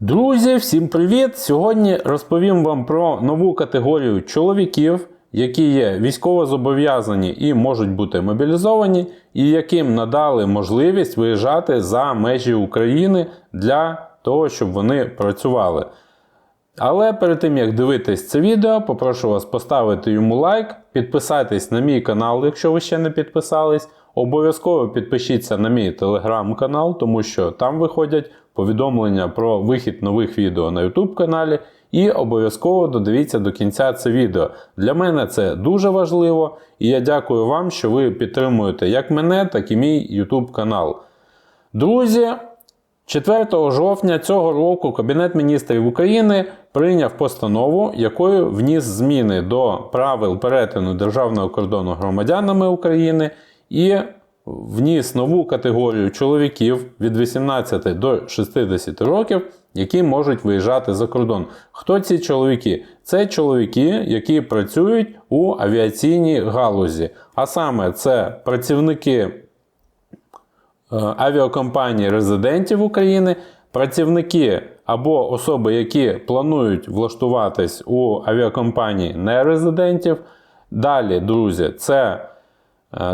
Друзі, всім привіт! Сьогодні розповім вам про нову категорію чоловіків, які є військовозобов'язані і можуть бути мобілізовані, і яким надали можливість виїжджати за межі України для того, щоб вони працювали. Але перед тим як дивитись це відео, попрошу вас поставити йому лайк, підписатись на мій канал, якщо ви ще не підписались. Обов'язково підпишіться на мій телеграм-канал, тому що там виходять повідомлення про вихід нових відео на YouTube каналі. І обов'язково додивіться до кінця це відео. Для мене це дуже важливо, і я дякую вам, що ви підтримуєте як мене, так і мій YouTube канал. Друзі, 4 жовтня цього року Кабінет міністрів України прийняв постанову, якою вніс зміни до правил перетину державного кордону громадянами України і вніс нову категорію чоловіків від 18 до 60 років, які можуть виїжджати за кордон. Хто ці чоловіки? Це чоловіки, які працюють у авіаційній галузі. А саме це працівники Е, авіакомпаній резидентів України, працівники або особи, які планують влаштуватись у авіакомпанії нерезидентів. Далі, друзі, це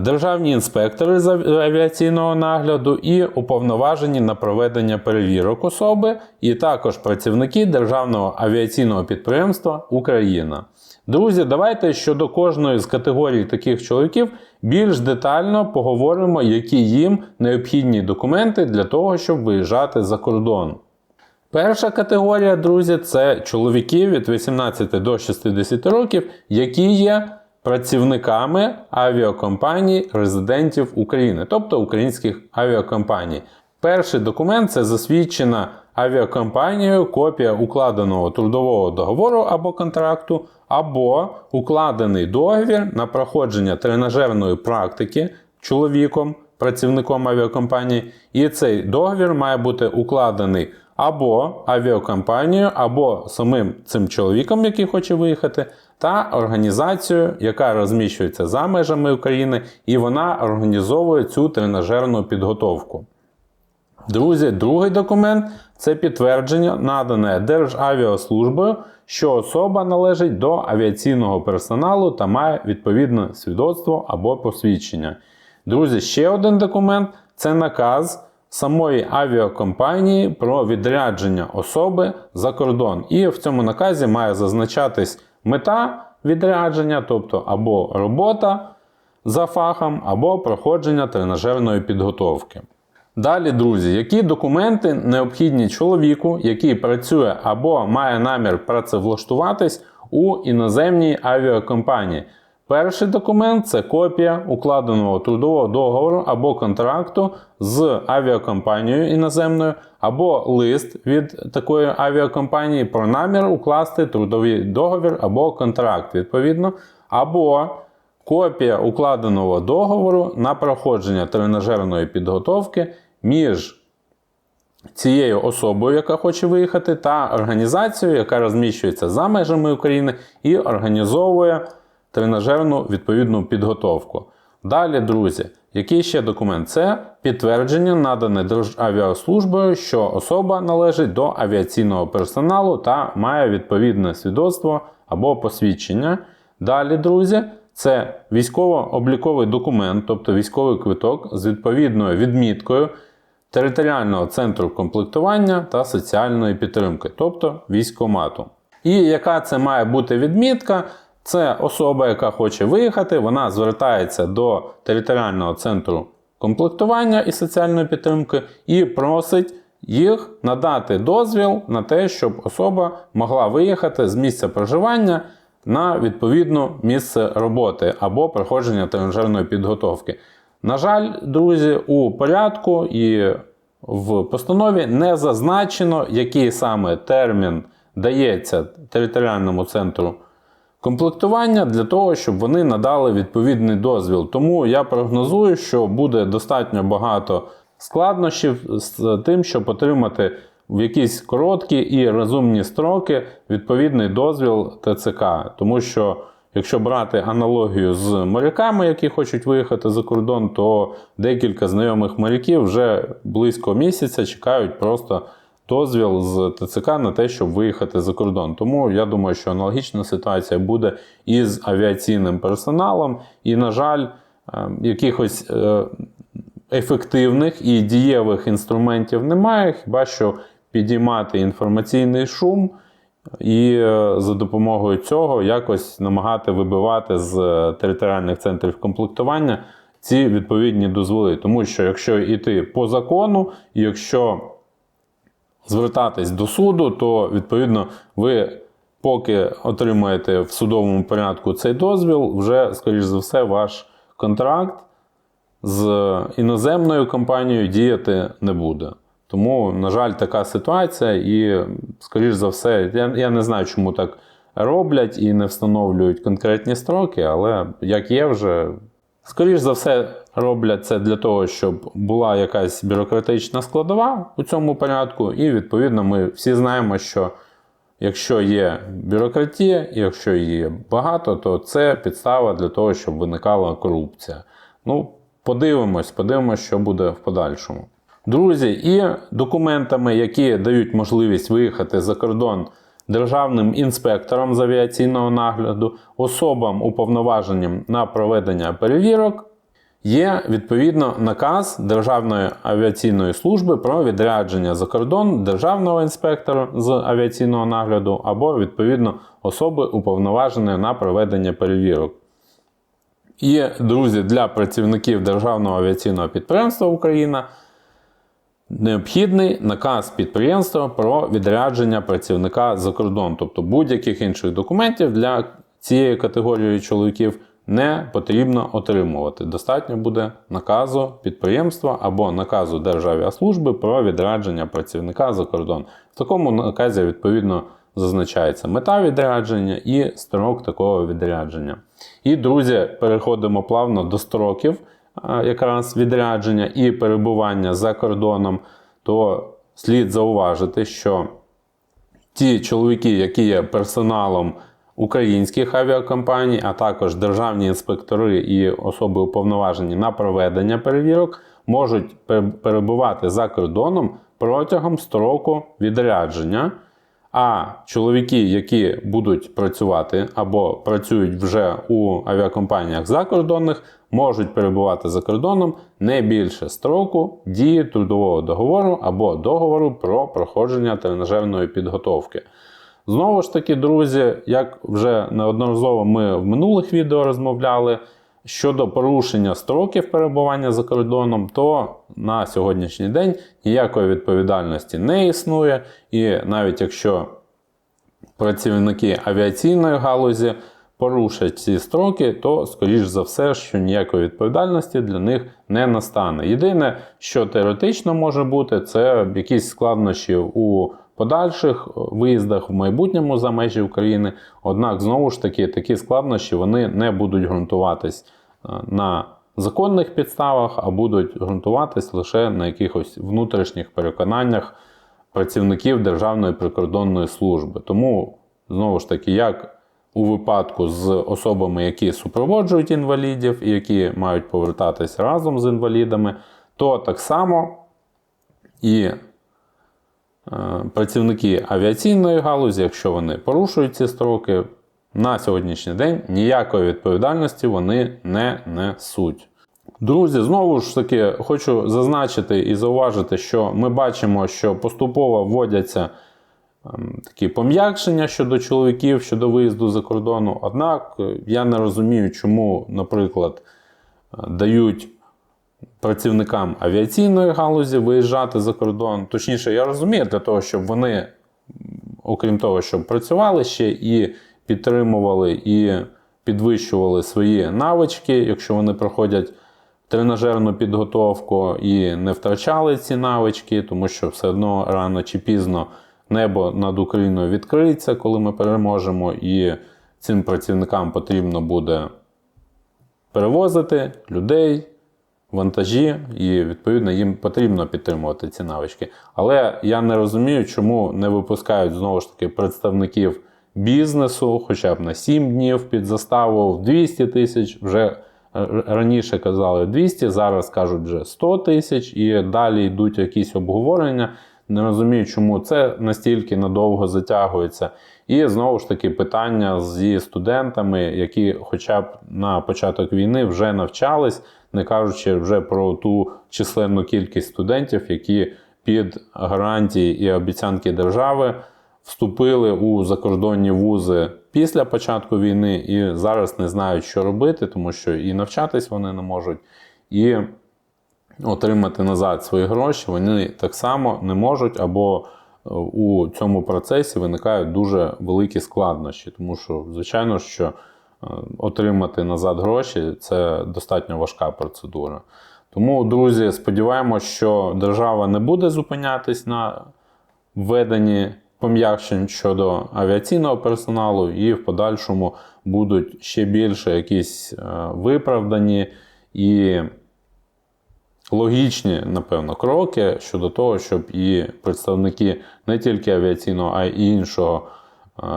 державні інспектори з авіаційного нагляду і уповноважені на проведення перевірок особи, і також працівники Державного авіаційного підприємства Україна. Друзі, давайте щодо кожної з категорій таких чоловіків більш детально поговоримо, які їм необхідні документи для того, щоб виїжджати за кордон. Перша категорія, друзі, це чоловіки від 18 до 60 років, які є працівниками авіакомпаній резидентів України, тобто українських авіакомпаній. Перший документ це засвідчена авіакомпанією копія укладеного трудового договору або контракту, або укладений договір на проходження тренажерної практики чоловіком, працівником авіакомпанії. І цей договір має бути укладений або авіакомпанією, або самим цим чоловіком, який хоче виїхати, та організацією, яка розміщується за межами України, і вона організовує цю тренажерну підготовку. Друзі, другий документ це підтвердження, надане Державіаслужбою, що особа належить до авіаційного персоналу та має відповідне свідоцтво або посвідчення. Друзі, ще один документ це наказ самої авіакомпанії про відрядження особи за кордон. І в цьому наказі має зазначатись мета відрядження, тобто або робота за фахом, або проходження тренажерної підготовки. Далі, друзі, які документи необхідні чоловіку, який працює або має намір працевлаштуватись у іноземній авіакомпанії? Перший документ це копія укладеного трудового договору або контракту з авіакомпанією іноземною, або лист від такої авіакомпанії про намір укласти трудовий договір або контракт, відповідно, або копія укладеного договору на проходження тренажерної підготовки між цією особою, яка хоче виїхати, та організацією, яка розміщується за межами України і організовує тренажерну відповідну підготовку. Далі, друзі, який ще документ? Це підтвердження, надане Державіаслужбою, що особа належить до авіаційного персоналу та має відповідне свідоцтво або посвідчення. Далі, друзі, це військово-обліковий документ, тобто військовий квиток з відповідною відміткою територіального центру комплектування та соціальної підтримки, тобто військомату. І яка це має бути відмітка? Це особа, яка хоче виїхати, вона звертається до територіального центру комплектування і соціальної підтримки і просить їх надати дозвіл на те, щоб особа могла виїхати з місця проживання на відповідне місце роботи або проходження тренажерної підготовки. На жаль, друзі, у порядку і в постанові не зазначено, який саме термін дається територіальному центру комплектування для того, щоб вони надали відповідний дозвіл. Тому я прогнозую, що буде достатньо багато складнощів з тим, щоб отримати в якісь короткі і розумні строки відповідний дозвіл ТЦК. Тому що, якщо брати аналогію з моряками, які хочуть виїхати за кордон, то декілька знайомих моряків вже близько місяця чекають просто дозвіл з ТЦК на те, щоб виїхати за кордон. Тому я думаю, що аналогічна ситуація буде із авіаційним персоналом, і, на жаль, е, якихось е, ефективних і дієвих інструментів немає, хіба що підіймати інформаційний шум і е, за допомогою цього якось намагати вибивати з е, територіальних центрів комплектування ці відповідні дозволи. Тому що якщо йти по закону, і якщо звертатись до суду, то відповідно ви. Поки отримаєте в судовому порядку цей дозвіл, вже, скоріш за все, ваш контракт з іноземною компанією діяти не буде. Тому, на жаль, така ситуація, і, скоріш за все, я, я не знаю, чому так роблять і не встановлюють конкретні строки, але як є вже, скоріш за все, роблять це для того, щоб була якась бюрократична складова у цьому порядку, і відповідно ми всі знаємо, що. Якщо є бюрократія, якщо її багато, то це підстава для того, щоб виникала корупція. Ну, подивимось, подивимось, що буде в подальшому. Друзі, і документами, які дають можливість виїхати за кордон державним інспекторам з авіаційного нагляду, особам уповноваженим на проведення перевірок, Є відповідно наказ Державної авіаційної служби про відрядження за кордон державного інспектора з авіаційного нагляду або відповідно особи уповноваженої на проведення перевірок. І, друзі, для працівників Державного авіаційного підприємства Україна необхідний наказ підприємства про відрядження працівника за кордон, тобто будь-яких інших документів для цієї категорії чоловіків не потрібно отримувати. Достатньо буде наказу підприємства або наказу Державіаслужби про відрядження працівника за кордон. В такому наказі, відповідно, зазначається мета відрядження і строк такого відрядження. І, друзі, переходимо плавно до строків якраз відрядження і перебування за кордоном, то слід зауважити, що ті чоловіки, які є персоналом українських авіакомпаній, а також державні інспектори і особи уповноважені на проведення перевірок, можуть перебувати за кордоном протягом строку відрядження. А чоловіки, які будуть працювати або працюють вже у авіакомпаніях закордонних, можуть перебувати за кордоном не більше строку дії трудового договору або договору про проходження тренажерної підготовки. Знову ж таки, друзі, як вже неодноразово ми в минулих відео розмовляли щодо порушення строків перебування за кордоном, то на сьогоднішній день ніякої відповідальності не існує. І навіть якщо працівники авіаційної галузі порушать ці строки, то, скоріш за все, що ніякої відповідальності для них не настане. Єдине, що теоретично може бути, це якісь складнощі у подальших виїздах в майбутньому за межі України. Однак, знову ж таки, такі складнощі вони не будуть ґрунтуватись е, на законних підставах, а будуть ґрунтуватись лише на якихось внутрішніх переконаннях працівників Державної прикордонної служби. Тому, знову ж таки, як у випадку з особами, які супроводжують інвалідів і які мають повертатися разом з інвалідами, то так само і Е, працівники авіаційної галузі, якщо вони порушують ці строки, на сьогоднішній день ніякої відповідальності вони не несуть. Друзі, знову ж таки, хочу зазначити і зауважити, що ми бачимо, що поступово вводяться ем, такі пом'якшення щодо чоловіків щодо виїзду за кордону. Однак е, я не розумію, чому, наприклад, е, дають працівникам авіаційної галузі виїжджати за кордон. Точніше, я розумію, для того, щоб вони, окрім того, щоб працювали ще і підтримували і підвищували свої навички, якщо вони проходять тренажерну підготовку і не втрачали ці навички, тому що все одно рано чи пізно небо над Україною відкриється, коли ми переможемо, і цим працівникам потрібно буде перевозити людей вантажі, і відповідно їм потрібно підтримувати ці навички. Але я не розумію, чому не випускають знову ж таки представників бізнесу, хоча б на 7 днів під заставу в 200 тисяч. Вже раніше казали 200, зараз кажуть вже 100 тисяч, і далі йдуть якісь обговорення. Не розумію, чому це настільки надовго затягується. І знову ж таки питання зі студентами, які хоча б на початок війни вже навчались, не кажучи вже про ту численну кількість студентів, які під гарантії і обіцянки держави вступили у закордонні вузи після початку війни і зараз не знають, що робити, тому що і навчатись вони не можуть, і отримати назад свої гроші вони так само не можуть, або е, у цьому процесі виникають дуже великі складнощі, тому що, звичайно, що отримати назад гроші це достатньо важка процедура. Тому, друзі, сподіваємося, що держава не буде зупинятись на введенні пом'якшень щодо авіаційного персоналу, і в подальшому будуть ще більше якісь е, виправдані і логічні, напевно, кроки щодо того, щоб і представники не тільки авіаційного, а й іншого е,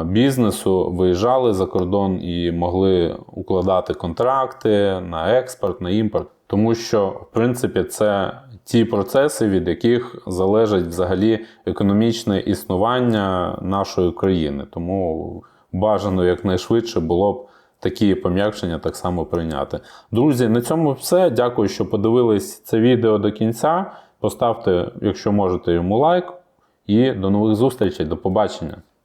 бізнесу виїжджали за кордон і могли укладати контракти на експорт, на імпорт. Тому що, в принципі, це ті процеси, від яких залежить взагалі економічне існування нашої країни. Тому бажано якнайшвидше було б такі пом'якшення так само прийняти. Друзі, на цьому все. Дякую, що подивились це відео до кінця. Поставте, якщо можете, йому лайк. І до нових зустрічей. До побачення.